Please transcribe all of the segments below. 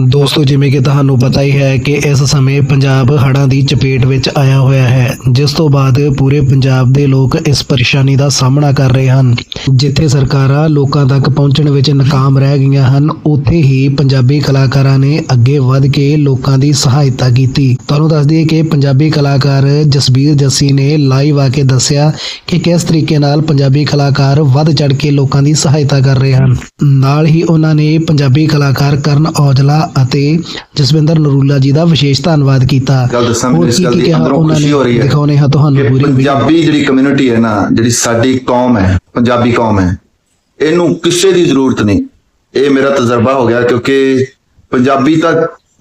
ਦੋਸਤੋ, ਜਿਵੇਂ ਕਿ ਤੁਹਾਨੂੰ ਪਤਾ ਹੀ ਹੈ ਕਿ ਇਸ ਸਮੇਂ ਪੰਜਾਬ ਹੜ੍ਹਾਂ ਦੀ ਚਪੇਟ ਵਿੱਚ ਆਇਆ ਹੋਇਆ ਹੈ, ਜਿਸ ਤੋਂ ਬਾਅਦ ਪੂਰੇ ਪੰਜਾਬ ਦੇ ਲੋਕ ਇਸ ਪਰੇਸ਼ਾਨੀ ਦਾ ਸਾਹਮਣਾ ਕਰ ਰਹੇ ਹਨ। ਜਿੱਥੇ ਸਰਕਾਰਾਂ ਲੋਕਾਂ ਤੱਕ ਪਹੁੰਚਣ ਵਿੱਚ ਨਾਕਾਮ ਰਹਿ ਗਈਆਂ ਹਨ, ਉੱਥੇ ਹੀ ਪੰਜਾਬੀ ਕਲਾਕਾਰਾਂ ਨੇ ਅੱਗੇ ਵੱਧ ਕੇ ਲੋਕਾਂ ਦੀ ਸਹਾਇਤਾ ਕੀਤੀ। ਤੁਹਾਨੂੰ ਦੱਸ ਦਈਏ ਕਿ ਪੰਜਾਬੀ ਕਲਾਕਾਰ ਜਸਬੀਰ ਜੱਸੀ ਨੇ ਲਾਈਵ ਆ ਕੇ ਦੱਸਿਆ ਕਿ ਕਿਸ ਤਰੀਕੇ ਨਾਲ ਪੰਜਾਬੀ ਕਲਾਕਾਰ ਵੱਧ ਚੜ ਕੇ ਲੋਕਾਂ ਦੀ ਸਹਾਇਤਾ ਕਰ ਰਹੇ ਹਨ। ਨਾਲ ਹੀ ਉਹਨਾਂ ਨੇ ਪੰਜਾਬੀ ਕਲਾਕਾਰ ਕਰਨ ਔਜਲਾ ਅਤੇ ਜਸਵਿੰਦਰ ਨਰੂਲਾ ਜੀ ਦਾ ਵਿਸ਼ੇਸ਼ ਧੰਨਵਾਦ ਕੀਤਾ। ਗੱਲ ਦੱਸਾਂ ਮੈਨੂੰ ਇਸ ਗੱਲ ਦੀ ਅੰਦਰੋਂ ਖੁਸ਼ੀ ਹੋ ਰਹੀ ਹੈ ਦਿਖਾਉਣੇ ਹਾਂ ਤੁਹਾਨੂੰ ਪੂਰੀ ਪੰਜਾਬੀ ਜਿਹੜੀ ਕਮਿਊਨਿਟੀ ਹੈ ਨਾ ਜਿਹੜੀ ਸਾਡੀ ਕੌਮ ਹੈ ਪੰਜਾਬੀ ਕੌਮ ਹੈ ਇਹਨੂੰ ਕਿਸੇ ਦੀ ਜ਼ਰੂਰਤ ਨਹੀਂ। ਇਹ ਮੇਰਾ ਤਜਰਬਾ ਹੋ ਗਿਆ ਕਿਉਂਕਿ ਪੰਜਾਬੀ ਤਾਂ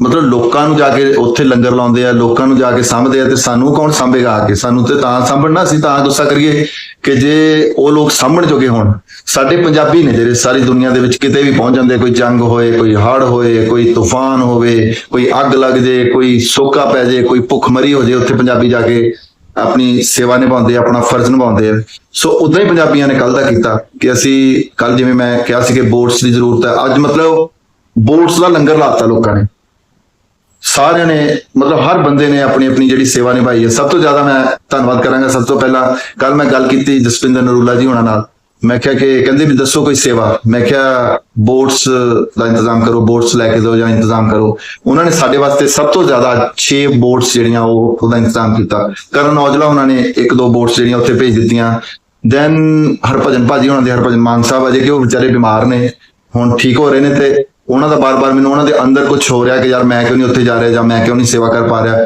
ਮਤਲਬ ਲੋਕਾਂ ਨੂੰ ਜਾ ਕੇ ਉੱਥੇ ਲੰਗਰ ਲਾਉਂਦੇ ਆ, ਲੋਕਾਂ ਨੂੰ ਜਾ ਕੇ ਸਾਂਭਦੇ ਆ ਤੇ ਸਾਨੂੰ ਕੌਣ ਸਾਂਭੇਗਾ ਆ ਕੇ? ਸਾਨੂੰ ਤੇ ਤਾਂ ਸਾਂਭਣਾ ਸੀ ਤਾਂ ਗੁੱਸਾ ਕਰੀਏ ਕਿ ਜੇ ਉਹ ਲੋਕ ਸਾਂਭਣ ਜੋਗੇ ਹੋਣ। ਸਾਡੇ ਪੰਜਾਬੀ ਨੇ ਜਿਹੜੇ ਸਾਰੀ ਦੁਨੀਆ ਦੇ ਵਿੱਚ ਕਿਤੇ ਵੀ ਪਹੁੰਚ ਜਾਂਦੇ, ਕੋਈ ਜੰਗ ਹੋਏ, ਕੋਈ ਹੜ੍ਹ ਹੋਏ, ਕੋਈ ਤੂਫਾਨ ਹੋਵੇ, ਕੋਈ ਅੱਗ ਲੱਗ ਜੇ, ਕੋਈ ਸੋਕਾ ਪੈ ਜੇ, ਕੋਈ ਭੁੱਖਮਰੀ ਹੋ ਜੇ, ਉੱਥੇ ਪੰਜਾਬੀ ਜਾ ਕੇ ਆਪਣੀ ਸੇਵਾ ਨਿਭਾਉਂਦੇ ਆ, ਆਪਣਾ ਫਰਜ਼ ਨਿਭਾਉਂਦੇ ਆ। ਸੋ ਉਦਾਂ ਹੀ ਪੰਜਾਬੀਆਂ ਨੇ ਕੱਲ ਦਾ ਕੀਤਾ ਕਿ ਅਸੀਂ ਕੱਲ ਜਿਵੇਂ ਮੈਂ ਕਿਹਾ ਸੀ ਕਿ ਬੋਟਸ ਦੀ ਜ਼ਰੂਰਤ ਹੈ। ਅੱਜ ਮਤਲਬ ਬੋਟਸ ਦਾ ਲੰਗਰ ਲਾਤਾ ਲੋਕਾਂ ਨੇ। ਸਾਰਿਆਂ ਨੇ, ਮਤਲਬ ਹਰ ਬੰਦੇ ਨੇ ਆਪਣੀ ਆਪਣੀ ਜਿਹੜੀ ਸੇਵਾ ਨਿਭਾਈ ਹੈ। ਸਭ ਤੋਂ ਜ਼ਿਆਦਾ ਮੈਂ ਧੰਨਵਾਦ ਕਰਾਂਗਾ। ਸਭ ਤੋਂ ਪਹਿਲਾਂ ਕੱਲ ਮੈਂ ਗੱਲ ਕੀਤੀ ਜਸਪਿੰਦਰ ਨਰੂਲਾ ਜੀ ਹੋਣਾ ਨਾਲ। ਮੈਂ ਕਿਹਾ ਕਿ ਕਹਿੰਦੇ ਵੀ ਦੱਸੋ ਕੋਈ ਸੇਵਾ। ਮੈਂ ਕਿਹਾ, ਬੋਟਸ ਦਾ ਇੰਤਜ਼ਾਮ ਕਰੋ, ਬੋਟਸ ਲੈ ਕੇ ਦਿਓ ਜਾਂ ਇੰਤਜ਼ਾਮ ਕਰੋ। ਉਹਨਾਂ ਨੇ ਸਾਡੇ ਵਾਸਤੇ ਸਭ ਤੋਂ ਜ਼ਿਆਦਾ 6 ਬੋਟਸ ਜਿਹੜੀਆਂ ਉਹ ਉਹਦਾ ਇੰਤਜ਼ਾਮ ਕੀਤਾ। ਕਰਨ ਔਜਲਾ ਉਹਨਾਂ ਨੇ ਇੱਕ ਦੋ ਬੋਟਸ ਜਿਹੜੀਆਂ ਉੱਥੇ ਭੇਜ ਦਿੱਤੀਆਂ। ਦੈਨ ਹਰਭਜਨ ਭਾਜੀ ਉਹਨਾਂ ਦੇ ਹਰਭਜਨ ਮਾਨ ਸਾਹਿਬ ਅਜੇ ਕਿ ਉਹ ਵਿਚਾਰੇ ਬਿਮਾਰ ਨੇ, ਹੁਣ ਠੀਕ ਹੋ ਰਹੇ ਨੇ ਤੇ ਉਹਨਾਂ ਦਾ ਬਾਰ-ਬਾਰ ਮੈਨੂੰ ਉਹਨਾਂ ਦੇ ਅੰਦਰ ਕੁਝ ਹੋ ਰਿਹਾ ਕਿ ਯਾਰ ਮੈਂ ਕਿਉਂ ਨਹੀਂ ਉੱਥੇ ਜਾ ਰਿਹਾ ਜਾਂ ਮੈਂ ਕਿਉਂ ਨਹੀਂ ਸੇਵਾ ਕਰ ਪਾ ਰਿਹਾ।